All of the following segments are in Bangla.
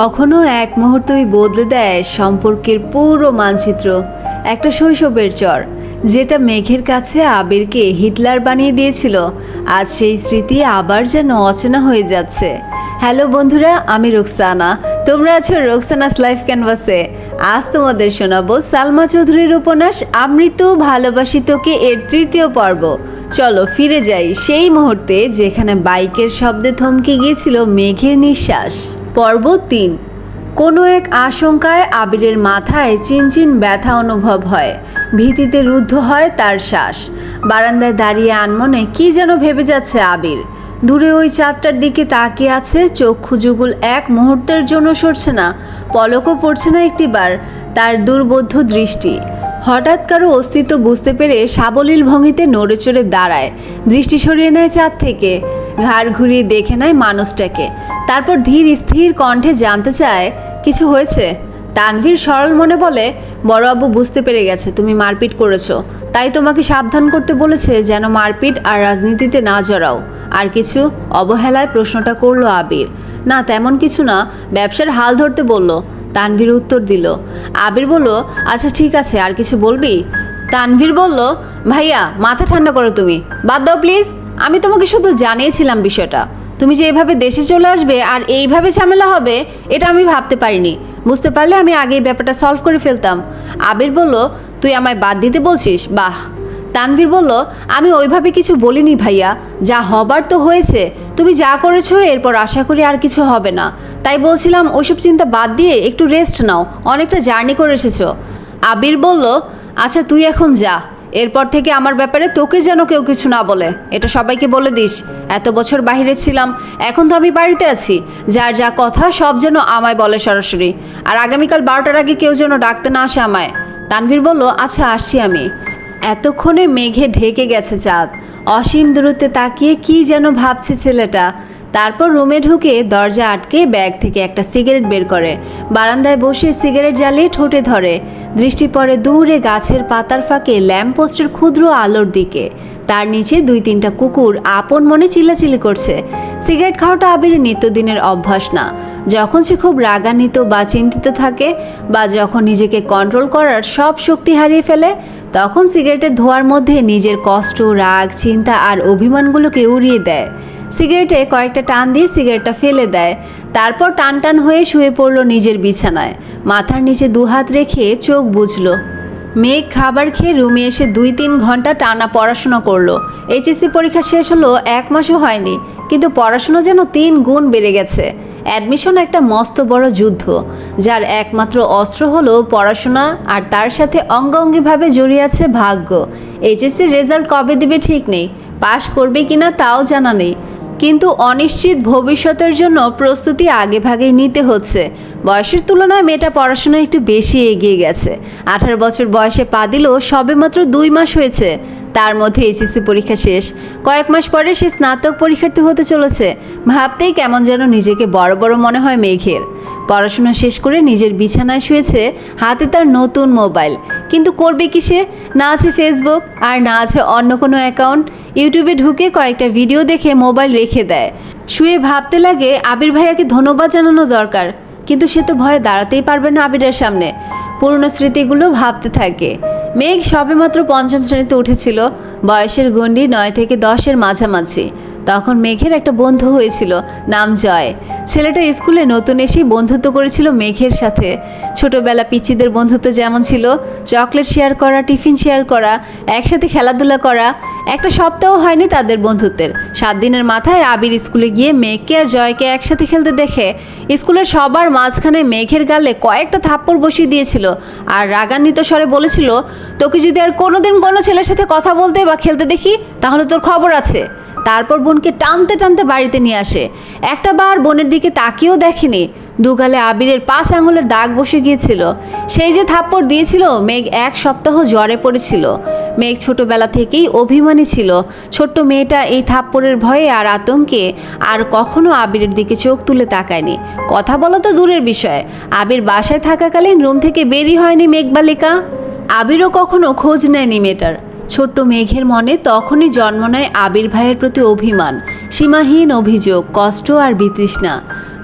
কখনো এক মুহূর্তই বদলে দেয় সম্পর্কের পুরো মানচিত্র। একটা শৈশবের চর, যেটা মেঘের কাছে আবিরকে হিটলার বানিয়ে দিয়েছিল। আজ সেই স্মৃতি আবার যেন অচেনা হয়ে যাচ্ছে। হ্যালো বন্ধুরা, আমি রোকসানা। তোমরা আছো রোকসানাস লাইফ ক্যানভাসে। আজ তোমাদের শোনাবো সালমা চৌধুরীর উপন্যাস আমৃত্যু ভালোবাসি তোকে এর তৃতীয় পর্ব। চলো ফিরে যাই সেই মুহূর্তে যেখানে বাইকের শব্দে থমকে গিয়েছিল মেঘের নিঃশ্বাস। পর্ব তিন। কোনো এক আশঙ্কায় আবিরের মাথায় চিনচিন ব্যথা অনুভব হয়। ভীতিতে রুদ্ধ হয় তার শ্বাস। বারান্দায় দাঁড়িয়ে আনমনে কি যেন ভেবে যাচ্ছে আবির। দূরে ওই চাঁদটার দিকে তাকিয়ে আছে, চক্ষু যুগল এক মুহূর্তের জন্য সরছে না, পলকও পড়ছে না একটিবার। তার দুর্বোধ্য দৃষ্টি। হঠাৎ কারও অস্তিত্ব বুঝতে পেরে সাবলীল ভঙ্গিতে নড়ে চড়ে দাঁড়ায়। দৃষ্টি সরিয়ে নেয় চাঁদ থেকে। ঘাড় ঘুরিয়ে দেখে নেয় মানুষটাকে। তারপর ধীর, স্থির কণ্ঠে জানতে চায়, কিছু হয়েছে? তানভীর সরল মনে বলে, বড় আব্বু বুঝতে পেরে গেছে, তুমি মারপিট করেছ। তাই তোমাকে সাবধান করতে বলেছে যেন মারপিট আর রাজনীতিতে না জড়াও। আর কিছু অবহেলায় প্রশ্নটা করল আবির। না, তেমন কিছু না। ব্যবসার হাল ধরতে বলল তানভীর উত্তর দিল, আবির বলল আচ্ছা ঠিক আছে, আর কিছু বলবি? তানভীর বলল, ভাইয়া, মাথা ঠান্ডা করো তুমি, বাদ দাও প্লিজ, আমি তোমাকে শুধু জানিয়েছিলাম বিষয়টা। তুমি যে এভাবে দেশে চলে আসবে আর এইভাবে ঝামেলা হবে, এটা আমি ভাবতে পারিনি। বুঝতে পারলে আমি আগেই ব্যাপারটা সলভ করে ফেলতাম। আবির বলল, তুই আমায় বাদ দিতে বলছিস? বাহ! তানভীর বলল, আমি ওইভাবে কিছু বলিনি ভাইয়া। যা হবার তো হয়েছে। তুমি যা করেছ, এরপর আশা করি আর কিছু হবে না। তাই বলছিলাম, ওইসব চিন্তা বাদ দিয়ে একটু রেস্ট নাও। অনেকটা জার্নি করে এসেছ। আবির বলল আচ্ছা তুই এখন যা। এরপর থেকে আমার ব্যাপারে তোকে যেন কেউ কিছু না বলে। এটা সবাইকে বলে দিস। এত বছর বাইরে ছিলাম। এখন তো আমি বাড়িতে আছি। যার যা কথা, সব যেন আমায় বলে সরাসরি। আর আগামীকাল বারোটার আগে কেউ যেন ডাকতে না আসে আমায়। তানভীর বলল আচ্ছা আসছি আমি। এতক্ষণে মেঘে ঢেকে গেছে চাঁদ। অসীম দূরত্বে তাকিয়ে কি যেন ভাবছে ছেলেটা। তারপর রুমে ঢুকে দরজা আটকে ব্যাগ থেকে একটা সিগারেট বের করে। বারান্দায় বসে সিগারেট জ্বালিয়ে ঠোঁটে ধরে। দৃষ্টি পড়ে দূরে গাছের পাতার ফাঁকে ল্যাম্পপোস্টের ক্ষুদ্র আলোর দিকে। তার নিচে দুই তিনটা কুকুর আপন মনে চিল্লাচিল্লি করছে। সিগারেট খাওয়াটা আবিরের নিত্যদিনের অভ্যাস না। যখন সে খুব রাগান্বিত বা চিন্তিত থাকে বা যখন নিজেকে কন্ট্রোল করার সব শক্তি হারিয়ে ফেলে, তখন সিগারেটের ধোয়ার মধ্যে নিজের কষ্ট, রাগ, চিন্তা আর অভিমানগুলোকে উড়িয়ে দেয়। সিগারেটে কয়েকটা টান দিয়ে সিগারেটটা ফেলে দেয়। তারপর টান টান হয়ে শুয়ে পড়ল নিজের বিছানায়। মাথার নিচে দুহাত রেখে চোখ বুঝল মেঘ খাবার খেয়ে রুমে এসে দুই তিন ঘণ্টা টানা পড়াশোনা করল। এইচএসসি পরীক্ষা শেষ হলো, এক মাসও হয়নি। কিন্তু পড়াশোনা যেন তিন গুণ বেড়ে গেছে। অ্যাডমিশন একটা মস্ত বড় যুদ্ধ, যার একমাত্র অস্ত্র হলো পড়াশোনা, আর তার সাথে অঙ্গাঙ্গিভাবে জড়িয়ে আছে ভাগ্য। এইচএসসির রেজাল্ট কবে দিবে ঠিক নেই, পাশ করবে কিনা তাও জানা নেই। কিন্তু অনিশ্চিত ভবিষ্যতের জন্য প্রস্তুতি আগেভাগেই নিতে হচ্ছে। বয়সের তুলনায় মেয়েটা পড়াশোনায় একটু বেশি এগিয়ে গেছে। আঠারো বছর বয়সে পা দিলেও সবে মাত্র দুই মাস হয়েছে। তার মধ্যে এইচএসসি পরীক্ষা শেষ। কয়েক মাস পরে সে স্নাতক পরীক্ষার্থী হতে চলেছে। ভাবতেই কেমন যেন নিজেকে বড় বড় মনে হয় মেঘের। পড়াশোনা শেষ করে নিজের বিছানায় শুয়েছে, হাতে তার নতুন মোবাইল। কিন্তু করবে কি সে? না আছে ফেসবুক আর না আছে অন্য কোনো অ্যাকাউন্ট ইউটিউবে ঢুকে কয়েকটা ভিডিও দেখে মোবাইল রেখে দেয়। শুয়ে ভাবতে লাগে, আবির ভাইয়াকে ধন্যবাদ জানানো দরকার। কিন্তু সে তো ভয়ে দাঁড়াতেই পারবে না আবিরের সামনে। পুরনো স্মৃতিগুলো ভাবতে থাকে। মেঘ সবেমাত্র পঞ্চম শ্রেণীতে উঠেছিল। বয়সের গণ্ডি নয় থেকে দশের মাঝামাঝি। তখন মেঘের একটা বন্ধু হয়েছিল, নাম জয়। ছেলেটা স্কুলে নতুন এসেই বন্ধুত্ব করেছিল মেঘের সাথে। ছোটবেলা পিচ্চিদের বন্ধুত্ব যেমন ছিল, চকলেট শেয়ার করা, টিফিন শেয়ার করা, একসাথে খেলাধুলা করা, একটা সপ্তাহ হয়নি তাদের বন্ধুত্বের। সাত দিনের মাথায় আবির স্কুলে গিয়ে মেঘকে আর জয়কে একসাথে খেলতে দেখে, স্কুলের সবার মাঝখানে মেঘের গালে কয়েকটা থাপ্পড় বসিয়ে দিয়েছিল আর রাগান্বিত স্বরে বলেছিল, তোকে যদি আর কোনোদিন কোনো ছেলের সাথে কথা বলতে বা খেলতে দেখি, তাহলে তোর খবর আছে। তারপর বোনকে টানতে টানতে বাড়িতে নিয়ে আসে। একটা বার বোনের দিকে তাকিয়েও দেখেনি। দুগালে আবিরের পাঁচ আঙুলের দাগ বসে গিয়েছিল। সেই যে থাপ্পড় দিয়েছিল, মেঘ এক সপ্তাহ জ্বরে পড়েছিল। মেঘ ছোটবেলা থেকেই অভিমানী ছিল। ছোট্ট মেয়েটা এই থাপ্পড়ের ভয়ে আর আতঙ্কে আর কখনো আবিরের দিকে চোখ তুলে তাকায়নি। কথা বলা তো দূরের বিষয়। আবির বাসায় থাকাকালীন রুম থেকে বেরই হয়নি মেঘবালিকা। আবিরও কখনো খোঁজ নেয়নি মেয়েটার। ছোট্ট মেঘের মনে তখনই জন্ম নেয় আবির ভাইয়ের প্রতি অভিমান, সীমাহীন অভিযোগ, কষ্ট আর বিতৃষ্ণা।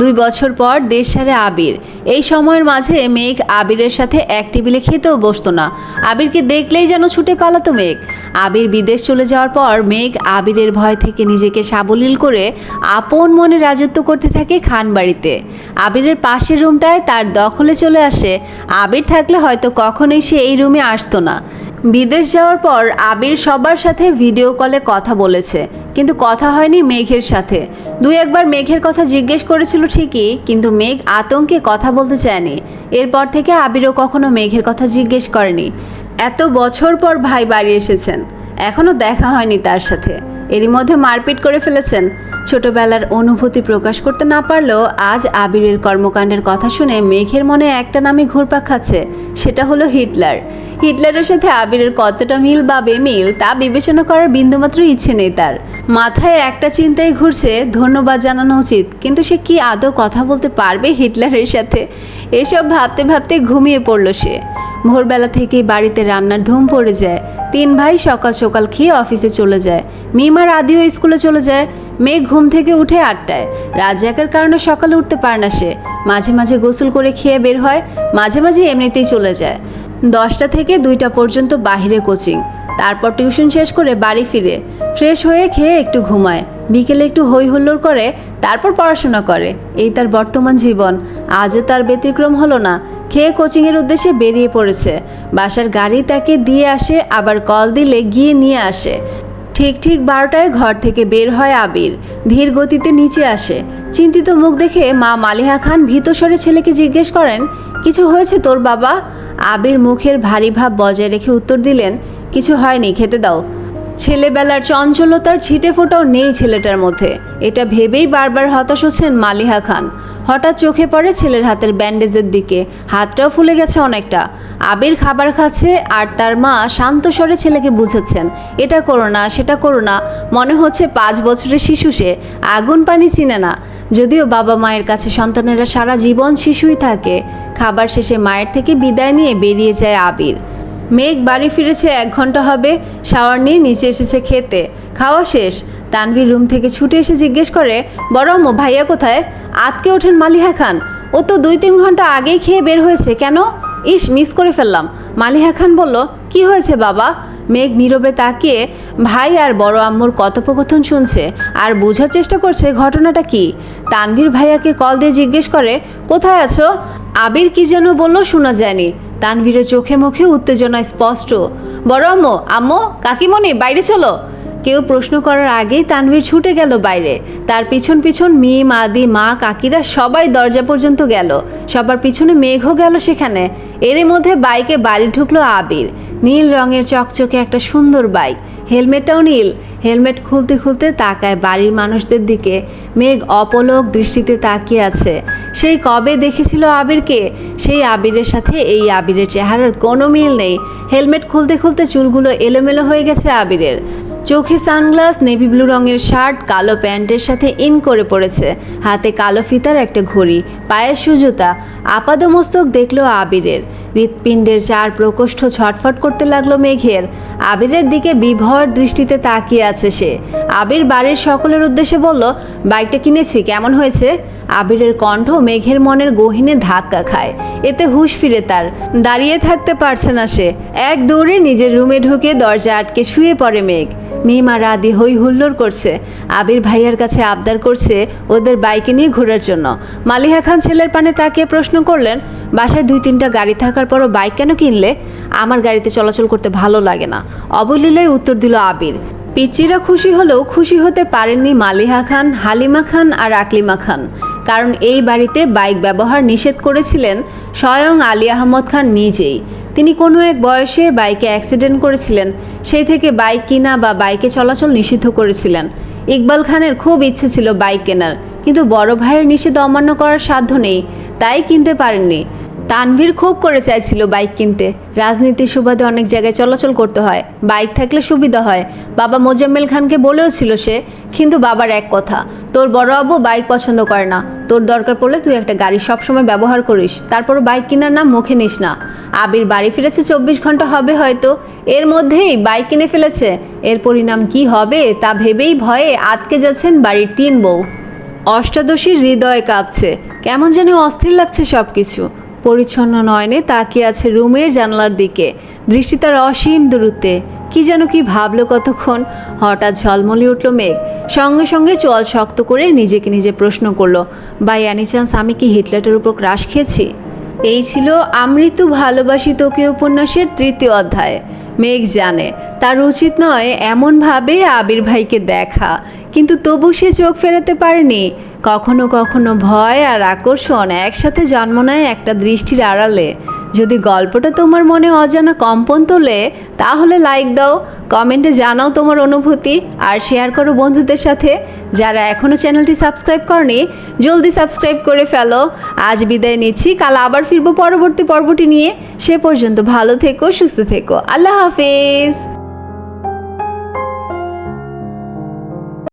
দুই বছর পর দেশ সারে আবির। এই সময়ের মাঝে মেঘ আবিরের সাথে এক টেবিলে খেতেও বসতো না। আবিরকে দেখলেই যেন ছুটে পালাতো মেঘ। আবির বিদেশ চলে যাওয়ার পর মেঘ আবিরের ভয় থেকে নিজেকে সাবলীল করে আপন মনে রাজত্ব করতে থাকে খান বাড়িতে। আবিরের পাশের রুমটায় তার দখলে চলে আসে। আবির থাকলে হয়তো কখনোই সে এই রুমে আসতো না। বিদেশ যাওয়ার পর আবির সবার সাথে ভিডিও কলে কথা বলেছে। কিন্তু কথা হয়নি মেঘের সাথে। দুই একবার মেঘের কথা জিজ্ঞেস করেছিল ঠিকই, কিন্তু মেঘ আতঙ্কে কথা বলতে চায়নি। এরপর থেকে আবিরও কখনো মেঘের কথা জিজ্ঞেস করেনি। এত বছর পর ভাই বাড়ি এসেছেন। এখনও দেখা হয়নি তার সাথে। এরই মধ্যে মারপিট করে ফেলেছেন। ছোটবেলার অনুভূতি প্রকাশ করতে না পারলেও আজ আবিরের কর্মকাণ্ডের কথা শুনে মেঘের মনে একটা নামে ঘুরপাক খাচ্ছে, সেটা হলো হিটলার। হিটলারের সাথে আবিরের কতটা মিল বা বেমিল তা বিবেচনা করার বিন্দুমাত্র ইচ্ছে নেই তার। মাথায় একটা চিন্তাই ঘুরছে, ধন্যবাদ জানানো উচিত, কিন্তু সে কি আদৌ কথা বলতে পারবে হিটলারের সাথে? এসব ভাবতে ভাবতে ঘুমিয়ে পড়ল সে। ভোরবেলা থেকেই বাড়িতে রান্নার ধুম পড়ে যায়। তিন ভাই সকাল সকাল খেয়ে অফিসে চলে যায়। মিমার আদিও স্কুলে চলে যায়। মেঘ ঘুম থেকে উঠে আটটায়। রাত কারণে সকালে উঠতে পারে না সে। মাঝে মাঝে গোসল করে খেয়ে বের হয়, মাঝে মাঝে এমনিতেই চলে যায়। দশটা থেকে দুইটা পর্যন্ত বাহিরে কোচিং। তারপর টিউশন শেষ করে বাড়ি ফিরে। ফ্রেশ হয়ে খেয়ে একটু ঘুমায়। বিকেলে একটু হই হুল্লোড় করে, তারপর পড়াশোনা করে। এই তার বর্তমান জীবন। আজও তার ব্যতিক্রম হলো না। খেয়ে কোচিংয়ের উদ্দেশ্যে বেরিয়ে পড়েছে। বাসার গাড়ি তাকে দিয়ে আসে, আবার কল দিলে গিয়ে নিয়ে আসে। ঠিক ঠিক বারোটায় ঘর থেকে বের হয় আবির। ধীর গতিতে নিচে আসে। চিন্তিত মুখ দেখে মা মালিহা খান ভীত স্বরে ছেলেকে জিজ্ঞেস করেন, কিছু হয়েছে তোর বাবা? আবির মুখের ভারী ভাব বজায় রেখে উত্তর দিলেন, কিছু হয়নি, খেতে দাও। ছেলেবেলার চঞ্চলতার ছিটে ফোটাও নেই ছেলেটার মধ্যে। এটা ভেবেই বারবার হতাশ হচ্ছেন মালিহা খান। হঠাৎ চোখে পড়ে ছেলের হাতের ব্যান্ডেজের দিকে। হাতটাও ফুলে গেছে অনেকটা। আবির খাবার খাচ্ছে আর তার মা শান্ত স্বরে ছেলেকে বুঝাচ্ছেন, এটা করো না, সেটা করো না। মনে হচ্ছে পাঁচ বছরের শিশু সে। আগুন পানি চিনে না। যদিও বাবা মায়ের কাছে সন্তানেরা সারা জীবন শিশুই থাকে। খাবার শেষে মায়ের থেকে বিদায় নিয়ে বেরিয়ে যায় আবির। মেঘ বাড়ি ফিরেছে, এক ঘণ্টা হবে। শাওয়ার নিয়ে নিচে এসেছে খেতে। খাওয়া শেষ। তানভীর রুম থেকে ছুটে এসে জিজ্ঞেস করে, বড় ভাইয়া কোথায়? আতকে ওঠেন মালিহা খান। ও তো দুই তিন ঘণ্টা আগেই খেয়ে বের হয়েছে। কেন? ইস, মিস করে ফেললাম। মালিহা খান বলল, কি হয়েছে বাবা? মেঘ নীরবে তাকিয়ে ভাই আর বড় আম্মুর কথোপকথন শুনছে আর বোঝার চেষ্টা করছে ঘটনাটা কি। তানভীর ভাইয়াকে কল দিয়ে জিজ্ঞেস করে, কোথায় আছো? আবির কি যেন বলল শোনা যায়নি। তানভীরের চোখে মুখে উত্তেজনা স্পষ্ট। বড় আম্মু আম্মু, কাকিমণি, বাইরে চলো। কেউ প্রশ্ন করার আগেই তানভীর ছুটে গেল বাইরে। তার পিছন পিছন মিম, আদি, মা, কাকিরা সবাই দরজা পর্যন্ত গেল। সবার পিছনে মেঘও গেল সেখানে। এরই মধ্যে বাইকে বাড়ি ঢুকলো আবির। নীল রঙের চকচকে একটা সুন্দর বাইক। হেলমেটটাও নীল। হেলমেট খুলতে খুলতে তাকায় বাড়ির মানুষদের দিকে। মেঘ অপলক দৃষ্টিতে তাকিয়ে আছে। সেই কবে দেখেছিল আবিরকে? সেই আবিরের সাথে এই আবিরের চেহারার কোনো মিল নেই। হেলমেট খুলতে খুলতে চুলগুলো এলোমেলো হয়ে গেছে আবিরের। চোখে সানগ্লাস, নেভি ব্লু রঙের শার্ট, কালো প্যান্টের সাথে ইন করে পড়েছে। হাতে কালো ফিতার একটা ঘড়ি, পায়ের সুজুতা, আপাদমস্তক দেখল আবিরের। হৃৎপিণ্ডের চার প্রকোষ্ঠ ছটফট করতে লাগল মেঘের। আবিরের দিকে বিভর দৃষ্টিতে তাকিয়ে আছে সে। আবির বাড়ির সকলের উদ্দেশ্যে বলল, বাইকটা কিনেছি, কেমন হয়েছে? আবিরের কণ্ঠ মেঘের মনের গহিনে ধাক্কা খায়। এতে হুঁশ ফিরে তার। দাঁড়িয়ে থাকতে পারছে না সে। এক দৌড়ে নিজের রুমে ঢুকে দরজা আটকে শুয়ে পড়ে মেঘ। মিমা রাদি হই হুল্লোড় করছে। আবির ভাইয়ার কাছে আবদার করছে ওদের বাইকে নিয়ে ঘোরার জন্য। মালিহা খান ছেলের পানে তাকিয়ে প্রশ্ন করলেন, বাসায় দুই তিনটা গাড়ি থাকার পরও বাইক কেন কিনলে? আমার গাড়িতে চলাচল করতে ভালো লাগে না। অবলীলায় উত্তর দিল আবির। পিচিরা খুশি হলেও খুশি হতে পারেননি মালিহা খান, হালিমা খান আর আকলিমা খান। কারণ এই বাড়িতে বাইক ব্যবহার নিষেধ করেছিলেন স্বয়ং আলী আহমদ খান নিজেই। তিনি কোনো এক বয়সে বাইকে অ্যাক্সিডেন্ট করেছিলেন, সেই থেকে বাইক কিনা বা বাইকে চলাচল নিষিদ্ধ করেছিলেন। ইকবাল খানের খুব ইচ্ছে ছিল বাইক কেনার, কিন্তু বড় ভাইয়ের নিষেধ অমান্য করার সাধ্য নেই, তাই কিনতে পারেননি। তানভীর খুব করে চাইছিল বাইক কিনতে। রাজনীতির সুবাদে অনেক জায়গায় চলাচল করতে হয়। বাইক থাকলে সুবিধা হয়। বাবা মোজাম্মেল খানকে বলেও ছিল সে, কিন্তু বাবার এক কথা, তোর বড় আব্বু বাইক পছন্দ করে না। তোর দরকার পড়লে তুই একটা গাড়ি সবসময় ব্যবহার করিস। তারপর বাইক কেনার নাম মুখে নিস না। আবির বাড়ি ফিরেছে চব্বিশ ঘণ্টা হবে হয়তো। এর মধ্যেই বাইক কিনে ফেলেছে। এর পরিণাম কি হবে তা ভেবেই ভয়ে আটকে যাচ্ছেন বাড়ির তিন বউ। অষ্টাদশীর হৃদয় কাঁপছে। কেমন যেন অস্থির লাগছে সব কিছু পরিচ্ছন্ন নয়নে তাকিয়ে আছে রুমের জানলার দিকে। দৃষ্টি তার অসীম দূরত্বে। কি যেন কি ভাবলো কতক্ষণ। হঠাৎ ঝলমলি উঠল মেঘ। সঙ্গে সঙ্গে চল শক্ত করে নিজেকে নিজে প্রশ্ন করল বাই অ্যানি চান্স আমি কি হিটলারের উপর ক্রাশ খেয়েছি? এই ছিল আমৃত্যু ভালোবাসি তোকে উপন্যাসের তৃতীয় অধ্যায়। মেঘ জানে, তার উচিত নয় এমনভাবে আবির ভাইকে দেখা। কিন্তু তবু সে চোখ ফেরাতে পারেনি। কখনো কখনো ভয় আর আকর্ষণ একসাথে জন্ম নেয় একটা দৃষ্টির আড়ালে। যদি গল্পটা তোমার মনে অজানা কম্পন তোলে, তাহলে লাইক দাও কমেন্টে জানাও তোমার অনুভূতি আর শেয়ার করো বন্ধুদের সাথে। যারা এখনও চ্যানেলটি সাবস্ক্রাইব করনি, জলদি সাবস্ক্রাইব করে ফেলো। আজ বিদায় নিচ্ছি, কাল আবার ফিরবো পরবর্তী পর্বটি নিয়ে। সে পর্যন্ত ভালো থেকো, সুস্থ থেকো। আল্লাহ হাফেজ।